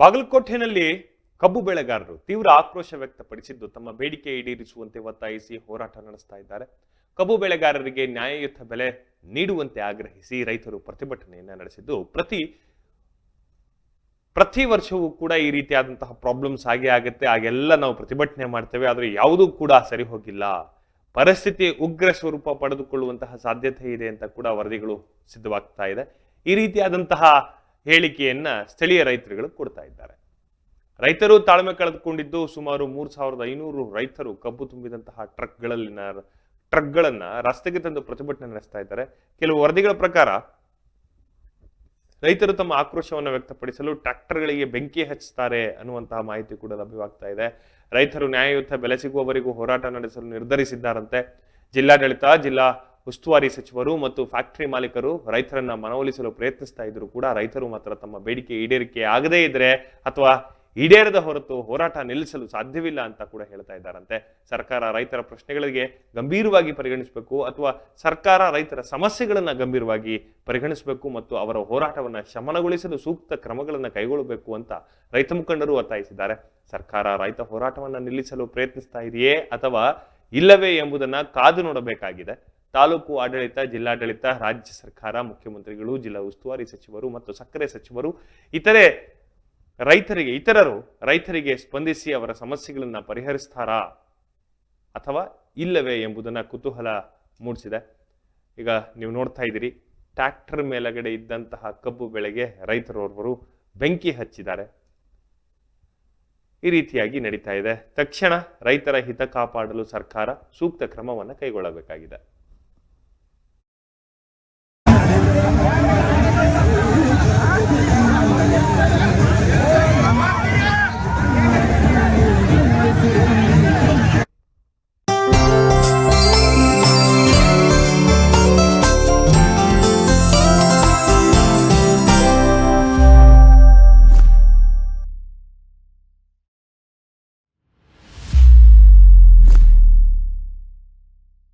ಬಾಗಲಕೋಟೆನಲ್ಲಿ ಕಬ್ಬು ಬೆಳೆಗಾರರು ತೀವ್ರ ಆಕ್ರೋಶ ವ್ಯಕ್ತಪಡಿಸಿದ್ದು, ತಮ್ಮ ಬೇಡಿಕೆ ಈಡೇರಿಸುವಂತೆ ಒತ್ತಾಯಿಸಿ ಹೋರಾಟ ನಡೆಸ್ತಾ ಇದ್ದಾರೆ. ಕಬ್ಬು ಬೆಳೆಗಾರರಿಗೆ ನ್ಯಾಯಯುತ ಬೆಲೆ ನೀಡುವಂತೆ ಆಗ್ರಹಿಸಿ ರೈತರು ಪ್ರತಿಭಟನೆಯನ್ನ ನಡೆಸಿದ್ದು, ಪ್ರತಿ ಪ್ರತಿ ವರ್ಷವೂ ಕೂಡ ಈ ರೀತಿಯಾದಂತಹ ಪ್ರಾಬ್ಲಮ್ಸ್ ಆಗೇ ಆಗುತ್ತೆ, ಆಗೆಲ್ಲ ನಾವು ಪ್ರತಿಭಟನೆ ಮಾಡ್ತೇವೆ, ಆದರೆ ಯಾವುದೂ ಕೂಡ ಸರಿ ಹೋಗಿಲ್ಲ. ಪರಿಸ್ಥಿತಿ ಉಗ್ರ ಸ್ವರೂಪ ಪಡೆದುಕೊಳ್ಳುವಂತಹ ಸಾಧ್ಯತೆ ಇದೆ ಅಂತ ಕೂಡ ವರದಿಗಳು ಸಿದ್ಧವಾಗ್ತಾ ಇದೆ. ಈ ರೀತಿಯಾದಂತಹ ಹೇಳಿಕೆಯನ್ನ ಸ್ಥಳೀಯ ರೈತರುಗಳು ಕೊಡ್ತಾ ಇದ್ದಾರೆ. ರೈತರು ತಾಳ್ಮೆ ಕಳೆದುಕೊಂಡಿದ್ದು ಸುಮಾರು ಮೂರ್ ಸಾವಿರದ ಐನೂರು ರೈತರು ಕಬ್ಬು ತುಂಬಿದಂತಹ ಟ್ರಕ್ಗಳಲ್ಲಿನ ಟ್ರಕ್ಗಳನ್ನ ರಸ್ತೆಗೆ ತಂದು ಪ್ರತಿಭಟನೆ ನಡೆಸ್ತಾ ಇದ್ದಾರೆ. ಕೆಲವು ವರದಿಗಳ ಪ್ರಕಾರ ರೈತರು ತಮ್ಮ ಆಕ್ರೋಶವನ್ನು ವ್ಯಕ್ತಪಡಿಸಲು ಟ್ರ್ಯಾಕ್ಟರ್ಗಳಿಗೆ ಬೆಂಕಿ ಹಚ್ಚುತ್ತಾರೆ ಅನ್ನುವಂತಹ ಮಾಹಿತಿ ಕೂಡ ಲಭ್ಯವಾಗ್ತಾ ಇದೆ. ರೈತರು ನ್ಯಾಯಯುತ ಬೆಲೆ ಸಿಗುವವರೆಗೂ ಹೋರಾಟ ನಡೆಸಲು ನಿರ್ಧರಿಸಿದ್ದಾರಂತೆ. ಜಿಲ್ಲಾಡಳಿತ, ಜಿಲ್ಲಾ ಉಸ್ತುವಾರಿ ಸಚಿವರು ಮತ್ತು ಫ್ಯಾಕ್ಟರಿ ಮಾಲೀಕರು ರೈತರನ್ನ ಮನವೊಲಿಸಲು ಪ್ರಯತ್ನಿಸ್ತಾ ಇದ್ರು ಕೂಡ ರೈತರು ಮಾತ್ರ ತಮ್ಮ ಬೇಡಿಕೆ ಈಡೇರಿಕೆ ಆಗದೇ ಇದ್ರೆ ಅಥವಾ ಈಡೇರದ ಹೊರತು ಹೋರಾಟ ನಿಲ್ಲಿಸಲು ಸಾಧ್ಯವಿಲ್ಲ ಅಂತ ಕೂಡ ಹೇಳ್ತಾ ಇದ್ದಾರಂತೆ. ಸರ್ಕಾರ ರೈತರ ಪ್ರಶ್ನೆಗಳಿಗೆ ಗಂಭೀರವಾಗಿ ಪರಿಗಣಿಸಬೇಕು ಅಥವಾ ಸರ್ಕಾರ ರೈತರ ಸಮಸ್ಯೆಗಳನ್ನು ಗಂಭೀರವಾಗಿ ಪರಿಗಣಿಸಬೇಕು ಮತ್ತು ಅವರ ಹೋರಾಟವನ್ನು ಶಮನಗೊಳಿಸಲು ಸೂಕ್ತ ಕ್ರಮಗಳನ್ನು ಕೈಗೊಳ್ಳಬೇಕು ಅಂತ ರೈತ ಮುಖಂಡರು ಒತ್ತಾಯಿಸಿದ್ದಾರೆ. ಸರ್ಕಾರ ರೈತ ಹೋರಾಟವನ್ನು ನಿಲ್ಲಿಸಲು ಪ್ರಯತ್ನಿಸ್ತಾ ಇದೆಯೇ ಅಥವಾ ಇಲ್ಲವೇ ಎಂಬುದನ್ನ ಕಾದು ನೋಡಬೇಕಾಗಿದೆ. ತಾಲೂಕು ಆಡಳಿತ, ಜಿಲ್ಲಾಡಳಿತ, ರಾಜ್ಯ ಸರ್ಕಾರ, ಮುಖ್ಯಮಂತ್ರಿಗಳು, ಜಿಲ್ಲಾ ಉಸ್ತುವಾರಿ ಸಚಿವರು ಮತ್ತು ಸಕ್ಕರೆ ಸಚಿವರು, ಇತರೆ ರೈತರಿಗೆ, ಇತರರು ರೈತರಿಗೆ ಸ್ಪಂದಿಸಿ ಅವರ ಸಮಸ್ಯೆಗಳನ್ನು ಪರಿಹರಿಸ್ತಾರಾ ಅಥವಾ ಇಲ್ಲವೇ ಎಂಬುದನ್ನು ಕುತೂಹಲ ಮೂಡಿಸಿದೆ. ಈಗ ನೀವು ನೋಡ್ತಾ ಇದ್ದೀರಿ, ಟ್ರ್ಯಾಕ್ಟರ್ ಮೇಲಗಡೆ ಇದ್ದಂತಹ ಕಬ್ಬು ಬೆಳೆಗೆ ರೈತರೋರ್ವರು ಬೆಂಕಿ ಹಚ್ಚಿದ್ದಾರೆ. ಈ ರೀತಿಯಾಗಿ ನಡೀತಾ ಇದೆ. ತಕ್ಷಣ ರೈತರ ಹಿತ ಕಾಪಾಡಲು ಸರ್ಕಾರ ಸೂಕ್ತ ಕ್ರಮವನ್ನು ಕೈಗೊಳ್ಳಬೇಕಾಗಿದೆ.